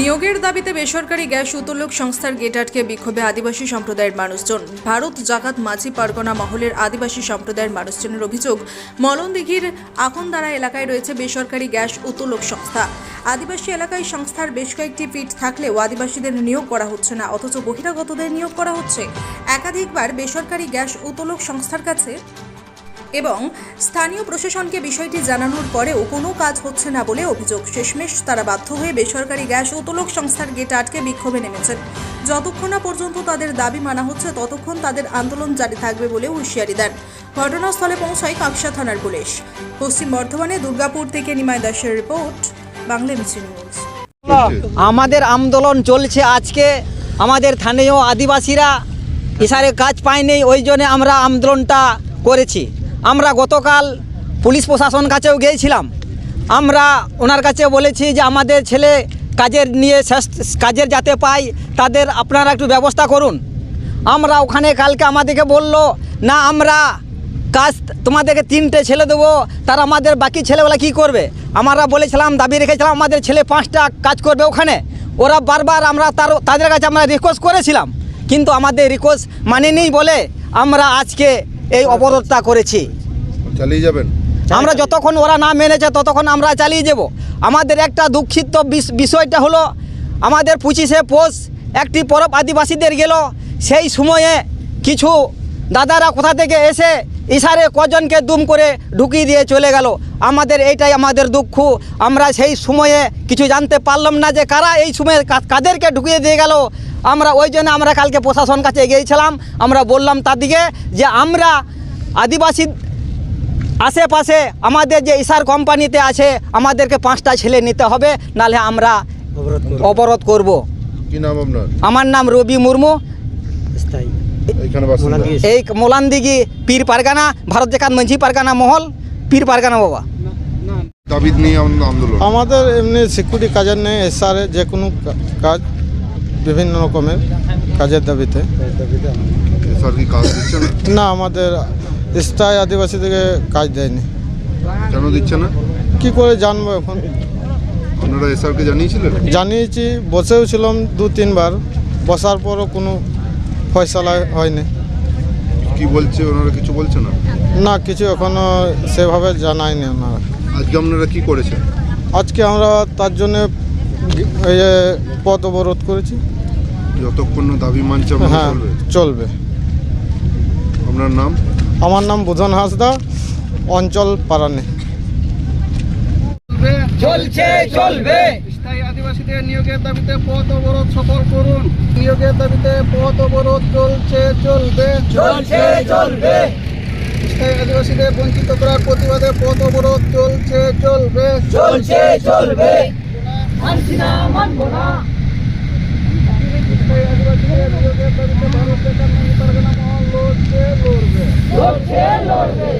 নিয়োগের দাবিতে বেসরকারি গ্যাস উত্তোলক সংস্থার গেট আটকে বিক্ষোভে আদিবাসী সম্প্রদায়ের মানুষজন। ভারত জাকাত মাঝি পারগনা মহলের আদিবাসী সম্প্রদায়ের মানুষজনের অভিযোগ, মলনদিঘির আখনদারা এলাকায় রয়েছে বেসরকারি গ্যাস উত্তোলক সংস্থা। আদিবাসী এলাকায় সংস্থার বেশ কয়েকটি পিঠ থাকলেও আদিবাসীদের নিয়োগ করা হচ্ছে না, অথচ বহিরাগতদের নিয়োগ করা হচ্ছে। একাধিকবার বেসরকারি গ্যাস উত্তোলক সংস্থার কাছে এবং স্থানীয় প্রশাসনকে বিষয়টি জানানোর পরেও কোনো কাজ হচ্ছে না বলে অভিযোগ। শেষমেশ তারা বাধ্য হয়ে বেসরকারি গ্যাস উত্তোলক সংস্থার গেট আটকে বিক্ষোভে নেমেছেন। যতক্ষণ না পর্যন্ত তাদের দাবি মানা হচ্ছে, ততক্ষণ তাদের আন্দোলন জারি থাকবে বলে হুঁশিয়ারি দেন। ঘটনাস্থলে পৌঁছায় কাকসা থানার পুলিশ। পশ্চিম বর্ধমানে দুর্গাপুর থেকে নিমাই দাসের রিপোর্ট, বাংলা মিছিল নিউজ। আমাদের আন্দোলন চলছে আজকে। আমাদের স্থানীয় আদিবাসীরা ইশারে কাজ পায়নি, ওই জন্য আমরা আন্দোলনটা করেছি। আমরা গতকাল পুলিশ প্রশাসন কাছেও গিয়েছিলাম। আমরা ওনার কাছে বলেছি যে আমাদের ছেলে কাজের নিয়ে শেষ কাজের যাতে পাই, তাদের আপনারা একটু ব্যবস্থা করুন। আমরা ওখানে কালকে আমাদেরকে বলল, না, আমরা কাজ তোমাদেরকে তিনটে ছেলে দেবো, তার আমাদের বাকি ছেলেগুলা কি করবে? আমরা বলেছিলাম, দাবি রেখেছিলাম, আমাদের ছেলে পাঁচটা কাজ করবে ওখানে। ওরা বারবার আমরা তার, তাদের কাছে আমরা রিকোয়েস্ট করেছিলাম। কিন্তু আমাদের রিকোয়েস্ট মানেনি বলে আমরা আজকে এই অবরোধটা করেছি। চালিয়ে যাবেন? আমরা যতক্ষণ ওরা না মেনেছে ততক্ষণ আমরা চালিয়ে যাব। আমাদের একটা দুঃখিত বিষ- বিষয়টা হলো আমাদের পঁচিশে পোষ একটি পরব আদিবাসীদের গেল। সেই সময়ে কিছু দাদারা কোথা থেকে এসে ইশারে কজনকে দুম করে ঢুকিয়ে দিয়ে চলে গেল। আমাদের এইটাই আমাদের দুঃখ। আমরা সেই সময়ে কিছু জানতে পারলাম না যে কারা এই সময়ে কাদেরকে ঢুকিয়ে দিয়ে গেল। আমরা ওই জন্য আমরা কালকে প্রশাসন কাছে গিয়েছিলাম আমরা বললাম তাদিকে যে আমরা আদিবাসী আশেপাশে আমাদের যে ইসার কোম্পানিতে আছে আমাদেরকে পাঁচটা ছেলে নিতে হবে নাহলে আমরা অবরোধ করব। কি নাম আপনার? আমার নাম রবি মুর্মু। এই মোলানদিঘি পীর পারগানা ভারত জাকাত মঞ্জি পারগানা মহল পীর পারগানা বাবা। আমাদের এমনি সিকিউরিটি কাজের নেই এসআরে যে কোনো কাজ। বিভিন্ন রকমের কাজের দাবিতে। না? আমাদের স্থায়ী আদিবাসী থেকে কাজ দেয়নি। কেন দিচ্ছে না? কি করে জানব এখন? আপনারা এসআরকে জানিয়েছিলেন? জানিয়েছি বসেও ছিলাম দু তিনবার। বসার পরও কোনো ফয়সলা হয়নি। কি বলছে ওনারা কিছু বলছে না? না কিছু এখনও সেভাবে জানায়নি ওনারা। আজকে আপনারা কি করেছেন? আজকে আমরা তার জন্য পথ অবরোধ করেছি। যতক্ষণ না দাবি মানছে হ্যাঁ চলবে। চলবে। আপনার নাম? আমার নাম বুধন হাসদা অঞ্চল পারানে। চলছে চলবে। স্থায়ী আদিবাসীদের নিয়োগের দাবিতে পথ অবরোধ সফল করুন। নিয়োগের দাবিতে পথ অবরোধ চলছে চলবে। চলছে চলবে। স্থায়ী আদিবাসীদের বঞ্চিত করার প্রতিবাদে পথ অবরোধ চলছে চলবে। চলছে চলবে। পারগানা মহল লড়ছে লড়বে।